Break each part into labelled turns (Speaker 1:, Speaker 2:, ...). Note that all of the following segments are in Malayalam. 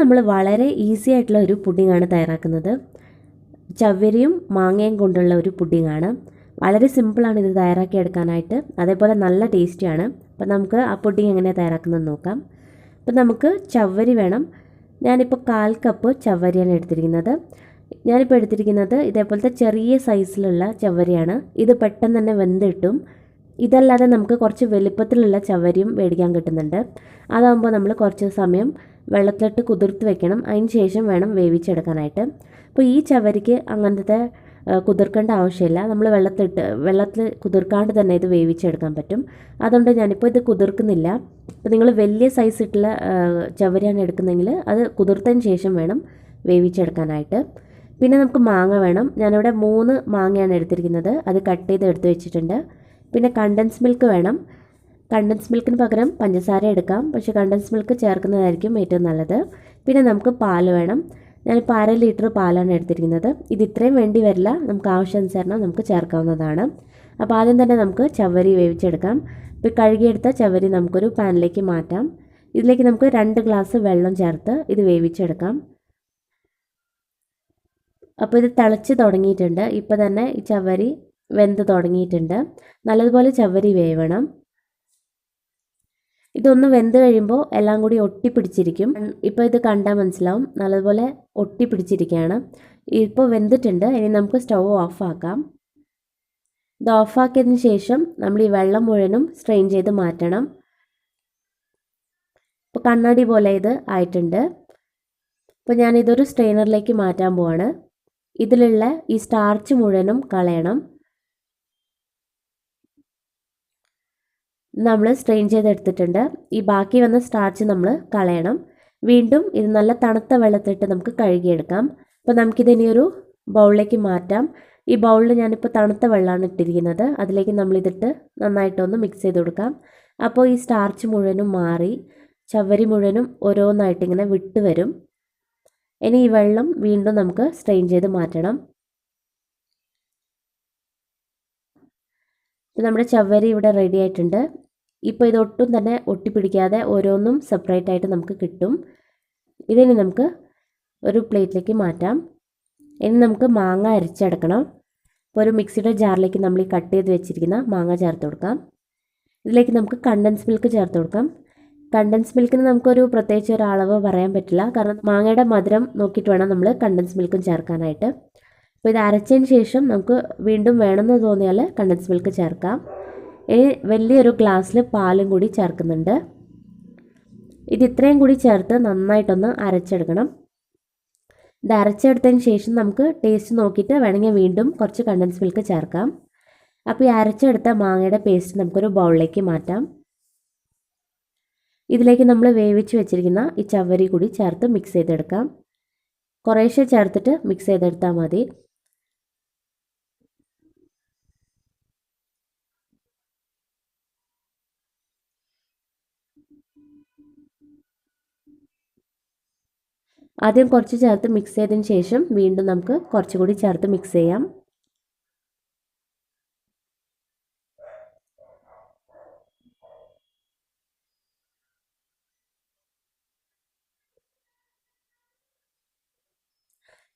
Speaker 1: നമ്മൾ വളരെ ഈസി ആയിട്ടുള്ള ഒരു പുഡിങ്ങാണ് തയ്യാറാക്കുന്നത്. ചവ്വരിയും മാങ്ങയും കൊണ്ടുള്ള ഒരു പുഡിങ്ങാണ്. വളരെ സിമ്പിളാണ് ഇത് തയ്യാറാക്കി എടുക്കാനായിട്ട്. അതേപോലെ നല്ല ടേസ്റ്റിയാണ് അപ്പോൾ നമുക്ക് ആ പുഡിങ് എങ്ങനെയാണ് തയ്യാറാക്കുന്നത് നോക്കാം. അപ്പോൾ നമുക്ക് ചവ്വരി വേണം. ഞാനിപ്പോൾ കാൽ കപ്പ് ചവ്വരിയാണ് എടുത്തിരിക്കുന്നത്. ഞാനിപ്പോൾ എടുത്തിരിക്കുന്നത് ഇതേപോലത്തെ ചെറിയ സൈസിലുള്ള ചവ്വരിയാണ്. ഇത് പെട്ടെന്ന് തന്നെ വെന്തിട്ടും ഇതല്ലാതെ നമുക്ക് കുറച്ച് വലുപ്പത്തിലുള്ള ചവരിയും മേടിക്കാൻ കിട്ടുന്നുണ്ട്. അതാകുമ്പോൾ നമ്മൾ കുറച്ച് സമയം വെള്ളത്തിലിട്ട് കുതിർത്ത് വെക്കണം. അതിന് ശേഷം വേണം വേവിച്ചെടുക്കാനായിട്ട്. അപ്പോൾ ഈ ചവരിക്ക് അങ്ങനത്തെ കുതിർക്കേണ്ട ആവശ്യമില്ല. നമ്മൾ വെള്ളത്തിട്ട് വെള്ളത്തിൽ കുതിർക്കാണ്ട് തന്നെ ഇത് വേവിച്ചെടുക്കാൻ പറ്റും. അതുകൊണ്ട് ഞാനിപ്പോൾ ഇത് കുതിർക്കുന്നില്ല. അപ്പോൾ നിങ്ങൾ വലിയ സൈസ് ഇട്ടുള്ള ചവരിയാണ് എടുക്കുന്നതെങ്കിൽ അത് കുതിർത്തതിന് ശേഷം വേണം വേവിച്ചെടുക്കാനായിട്ട്. പിന്നെ നമുക്ക് മാങ്ങ വേണം. ഞാനിവിടെ മൂന്ന് മാങ്ങയാണ് എടുത്തിരിക്കുന്നത്. അത് കട്ട് ചെയ്ത് എടുത്ത് വെച്ചിട്ടുണ്ട്. പിന്നെ കണ്ടൻസ് മിൽക്ക് വേണം. കണ്ടൻസ് മിൽക്കിന് പകരം പഞ്ചസാര എടുക്കാം. പക്ഷേ കണ്ടൻസ് മിൽക്ക് ചേർക്കുന്നതായിരിക്കും ഏറ്റവും നല്ലത്. പിന്നെ നമുക്ക് പാൽ വേണം. ഞാനിപ്പോൾ അര ലിറ്റർ പാലാണ് എടുത്തിരിക്കുന്നത്. ഇത് ഇത്രയും വേണ്ടി വരില്ല. നമുക്ക് ആവശ്യാനുസരണം നമുക്ക് ചേർക്കാവുന്നതാണ്. അപ്പോൾ ആദ്യം തന്നെ നമുക്ക് ചവരി വേവിച്ചെടുക്കാം. ഇപ്പോൾ കഴുകിയെടുത്ത ചവരി നമുക്കൊരു പാനിലേക്ക് മാറ്റാം. ഇതിലേക്ക് നമുക്ക് രണ്ട് ഗ്ലാസ് വെള്ളം ചേർത്ത് ഇത് വേവിച്ചെടുക്കാം. അപ്പോൾ ഇത് തിളച്ച് തുടങ്ങിയിട്ടുണ്ട്. ഇപ്പോൾ തന്നെ ഈ ചവരി വെന്ത് തുടങ്ങിയിട്ടുണ്ട്. നല്ലതുപോലെ ചവരി വേവണം. ഇതൊന്ന് വെന്ത് കഴിയുമ്പോൾ എല്ലാം കൂടി ഒട്ടിപ്പിടിച്ചിരിക്കും ഇപ്പോൾ ഇത് കണ്ടാൽ മനസ്സിലാവും. നല്ലതുപോലെ ഒട്ടിപ്പിടിച്ചിരിക്കുകയാണ് ഇപ്പോൾ വെന്തിട്ടുണ്ട്. ഇനി നമുക്ക് സ്റ്റൗ ഓഫാക്കാം ഇത് ഓഫാക്കിയതിന് ശേഷം നമ്മൾ ഈ വെള്ളം മുഴുവനും സ്ട്രെയിൻ ചെയ്ത് മാറ്റണം. ഇപ്പോൾ കണ്ണാടി പോലെ ഇത് ആയിട്ടുണ്ട്. അപ്പോൾ ഞാനിതൊരു സ്ട്രെയിനറിലേക്ക് മാറ്റാൻ പോവാണ്. ഇതിലുള്ള ഈ സ്റ്റാർച്ച് മുഴുവനും കളയണം. നമ്മൾ സ്ട്രെയിൻ ചെയ്തെടുത്തിട്ടുണ്ട്. ഈ ബാക്കി വന്ന സ്റ്റാർച്ച് നമ്മൾ കളയണം. വീണ്ടും ഇത് നല്ല തണുത്ത വെള്ളത്തിട്ട് നമുക്ക് കഴുകിയെടുക്കാം. അപ്പോൾ നമുക്കിതിനി ഒരു ബൗളിലേക്ക് മാറ്റാം. ഈ ബൗളിൽ ഞാനിപ്പോൾ തണുത്ത വെള്ളമാണ് ഇട്ടിരിക്കുന്നത്. അതിലേക്ക് നമ്മളിതിട്ട് നന്നായിട്ടൊന്ന് മിക്സ് ചെയ്ത് കൊടുക്കാം. അപ്പോൾ ഈ സ്റ്റാർച്ച് മുഴുവനും മാറി ചവരി മുഴുവനും ഓരോന്നായിട്ട് ഇങ്ങനെ വിട്ട് വരും. ഇനി ഈ വെള്ളം വീണ്ടും നമുക്ക് സ്ട്രെയിൻ ചെയ്ത് മാറ്റണം. നമ്മുടെ ചവരി ഇവിടെ റെഡി ആയിട്ടുണ്ട്. ഇപ്പോൾ ഇതൊട്ടും തന്നെ ഒട്ടിപ്പിടിക്കാതെ ഓരോന്നും സെപ്പറേറ്റ് ആയിട്ട് നമുക്ക് കിട്ടും. ഇതിനി നമുക്ക് ഒരു പ്ലേറ്റിലേക്ക് മാറ്റാം. ഇനി നമുക്ക് മാങ്ങ അരിച്ചെടുക്കണം. ഇപ്പോൾ ഒരു മിക്സിയുടെ ജാറിലേക്ക് നമ്മൾ ഈ കട്ട് ചെയ്ത് വെച്ചിരിക്കുന്ന മാങ്ങ ചേർത്ത് കൊടുക്കാം. ഇതിലേക്ക് നമുക്ക് കണ്ടൻസ് മിൽക്ക് ചേർത്ത് കൊടുക്കാം. കണ്ടൻസ് മിൽക്കിന് നമുക്കൊരു പ്രത്യേകിച്ച് ഒരു അളവ് പറയാൻ പറ്റില്ല. കാരണം മാങ്ങയുടെ മധുരം നോക്കിയിട്ട് വേണം നമ്മൾ കണ്ടൻസ് മിൽക്കും ചേർക്കാനായിട്ട്. അപ്പോൾ ഇത് അരച്ചതിന് ശേഷം നമുക്ക് വീണ്ടും വേണമെന്ന് തോന്നിയാൽ കണ്ടൻസ് മിൽക്ക് ചേർക്കാം. വലിയൊരു ഗ്ലാസ്സിൽ പാലും കൂടി ചേർക്കുന്നുണ്ട്. ഇത് ഇത്രയും കൂടി ചേർത്ത് നന്നായിട്ടൊന്ന് അരച്ചെടുക്കണം. ഇത് അരച്ചെടുത്തതിന് ശേഷം നമുക്ക് ടേസ്റ്റ് നോക്കിയിട്ട് വേണമെങ്കിൽ വീണ്ടും കുറച്ച് കണ്ടൻസ് മിൽക്ക് ചേർക്കാം. അപ്പോൾ ഈ അരച്ചെടുത്ത മാങ്ങയുടെ പേസ്റ്റ് നമുക്കൊരു ബൗളിലേക്ക് മാറ്റാം. ഇതിലേക്ക് നമ്മൾ വേവിച്ച് വെച്ചിരിക്കുന്ന ഈ ചവരി കൂടി ചേർത്ത് മിക്സ് ചെയ്തെടുക്കാം. കുറേശ്ശെ ചേർത്തിട്ട് മിക്സ് ചെയ്തെടുത്താൽ മതി. ആദ്യം കുറച്ച് ചേർത്ത് മിക്സ് ചെയ്തതിന് ശേഷം വീണ്ടും നമുക്ക് കുറച്ചുകൂടി ചേർത്ത് മിക്സ് ചെയ്യാം.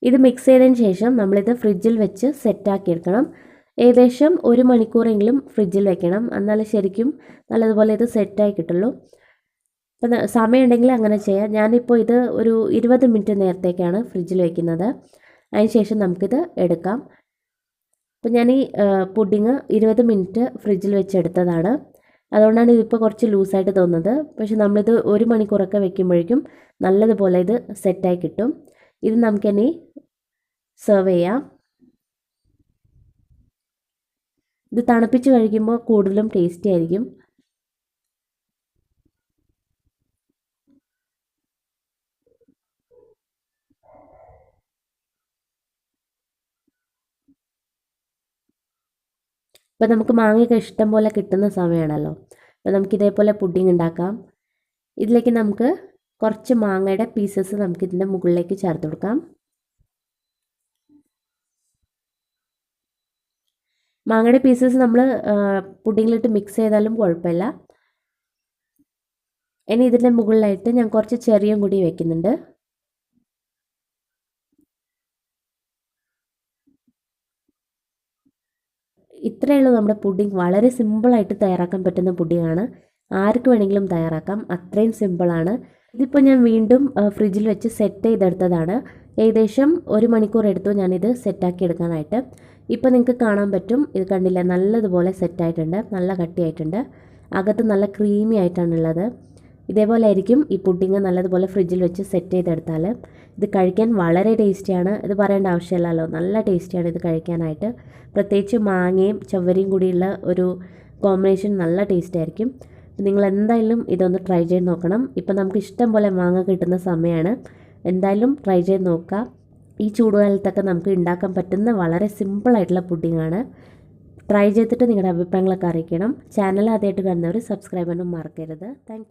Speaker 1: ഇത് മിക്സ് ചെയ്തതിന് ശേഷം നമ്മളിത് ഫ്രിഡ്ജിൽ വെച്ച് സെറ്റാക്കി എടുക്കണം ഏകദേശം ഒരു മണിക്കൂറെങ്കിലും ഫ്രിഡ്ജിൽ വെക്കണം. എന്നാൽ ശരിക്കും നല്ലതുപോലെ ഇത് സെറ്റായി കിട്ടുള്ളൂ. അപ്പം സമയമുണ്ടെങ്കിൽ അങ്ങനെ ചെയ്യാം. ഞാനിപ്പോൾ ഇത് ഒരു ഇരുപത് മിനിറ്റ് നേരത്തേക്കാണ് ഫ്രിഡ്ജിൽ വയ്ക്കുന്നത് അതിന് ശേഷം നമുക്കിത് എടുക്കാം. അപ്പോൾ ഞാൻ ഈ പുഡിങ് ഇരുപത് മിനിറ്റ് ഫ്രിഡ്ജിൽ വെച്ചെടുത്തതാണ്. അതുകൊണ്ടാണ് ഇതിപ്പോൾ കുറച്ച് ലൂസായിട്ട് തോന്നുന്നത്. പക്ഷേ നമ്മളിത് ഒരു മണിക്കൂറൊക്കെ വെക്കുമ്പോഴേക്കും നല്ലതുപോലെ ഇത് സെറ്റായി കിട്ടും. ഇത് നമുക്കിനി സെർവ് ചെയ്യാം. ഇത് തണുപ്പിച്ച് കഴിക്കുമ്പോൾ കൂടുതലും ടേസ്റ്റി ആയിരിക്കും. ഇപ്പോൾ നമുക്ക് മാങ്ങയൊക്കെ ഇഷ്ടം പോലെ കിട്ടുന്ന സമയമാണല്ലോ അപ്പോൾ നമുക്ക് ഇതേപോലെ പുഡിംഗ് ഉണ്ടാക്കാം. ഇതിലേക്ക് നമുക്ക് കുറച്ച് മാങ്ങയുടെ പീസസ് നമുക്ക് ഇതിന്റെ മുകളിലേക്ക് ചേർത്ത് കൊടുക്കാം. മാങ്ങയുടെ പീസസ് നമ്മൾ പുഡിങ്ങിലിട്ട് മിക്സ് ചെയ്താലും കുഴപ്പമില്ല. ഇനി ഇതിന്റെ മുകളിലായിട്ട് ഞാൻ കുറച്ച് ചെറിയും കൂടി വെക്കുന്നുണ്ട്. ഇത്രയേ ഉള്ളൂ നമ്മുടെ പുഡിംഗ് വളരെ സിമ്പിളായിട്ട് തയ്യാറാക്കാൻ പറ്റുന്ന പുഡിംഗാണ് ആർക്ക് വേണമെങ്കിലും തയ്യാറാക്കാം. അത്രയും സിമ്പിളാണ്. ഇതിപ്പോൾ ഞാൻ വീണ്ടും ഫ്രിഡ്ജിൽ വെച്ച് സെറ്റ് ചെയ്തെടുത്തതാണ്. ഏകദേശം ഒരു മണിക്കൂർ എടുത്തു ഞാനിത് സെറ്റാക്കി എടുക്കാനായിട്ട്. ഇപ്പോൾ നിങ്ങൾക്ക് കാണാൻ പറ്റും. ഇത് കണ്ടില്ല? നല്ലതുപോലെ സെറ്റായിട്ടുണ്ട്. നല്ല കട്ടിയായിട്ടുണ്ട്. അകത്ത് നല്ല ക്രീമി ആയിട്ടാണുള്ളത് ഇതേപോലെ ആയിരിക്കും ഈ പുഡിങ് നല്ലതുപോലെ ഫ്രിഡ്ജിൽ വെച്ച് സെറ്റ് ചെയ്തെടുത്താൽ ഇത് കഴിക്കാൻ വളരെ ടേസ്റ്റിയാണ്. ഇത് പറയേണ്ട ആവശ്യമില്ലല്ലോ. നല്ല ടേസ്റ്റിയാണ് ഇത് കഴിക്കാനായിട്ട്. പ്രത്യേകിച്ച് മാങ്ങയും ചവ്വരിയും കൂടിയുള്ള ഒരു കോമ്പിനേഷൻ നല്ല ടേസ്റ്റ് ആയിരിക്കും നിങ്ങൾ എന്തായാലും ഇതൊന്ന് ട്രൈ ചെയ്ത് നോക്കണം. ഇപ്പം നമുക്ക് ഇഷ്ടം പോലെ മാങ്ങ കിട്ടുന്ന സമയമാണ് എന്തായാലും ട്രൈ ചെയ്ത് നോക്കുക. ഈ ചൂടുകാലത്തൊക്കെ നമുക്ക് ഉണ്ടാക്കാൻ പറ്റുന്ന വളരെ സിമ്പിളായിട്ടുള്ള പുഡിങ്ങാണ് ട്രൈ ചെയ്തിട്ട് നിങ്ങളുടെ അഭിപ്രായങ്ങളൊക്കെ അറിയിക്കണം. ചാനൽ ആദ്യമായിട്ട് കാണുന്നവർ സബ്സ്ക്രൈബ് ചെയ്യാനും മറക്കരുത്. താങ്ക്